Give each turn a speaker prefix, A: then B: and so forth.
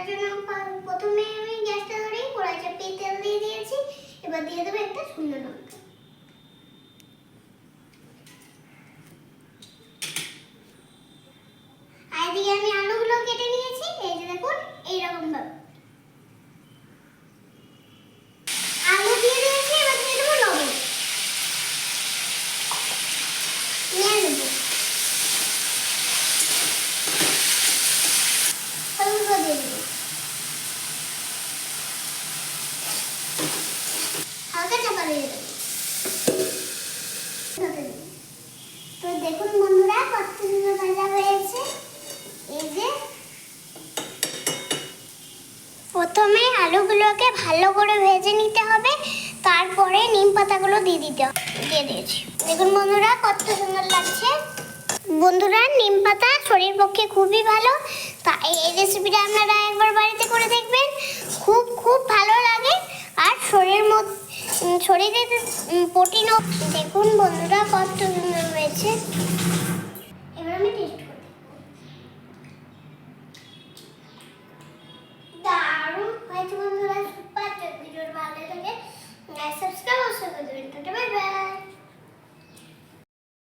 A: তার প্রথমে আমি গ্যাসটা ধরেই কড়াইটা পেয়ে তেল দিয়ে দিয়েছি। এবার দিয়ে দেবো একটা শুকনো লঙ্কা। দেখুন বন্ধুরা, কত সুন্দর ভাজা হয়েছে। এই যে, প্রথমে আলুগুলোকে ভালো করে ভেজে নিতে হবে, তারপরে নিম পাতাগুলো দিয়ে দিতে দিয়ে দিয়েছি। দেখুন বন্ধুরা, কত সুন্দর লাগছে। বন্ধুরা, নিম পাতা শরীর পক্ষে খুবই ভালো তা এই রেসিপিটা আপনারা একবার বাড়িতে করে দেখবেন। খুব খুব ভালো লাগে, আর শরীর মধ্যে শরীরে প্রোটিনও, দেখুন বন্ধুরা, কত হয়েছে। এবার আমি টেস্ট করি দারুণ হয়েছে বন্ধুরা।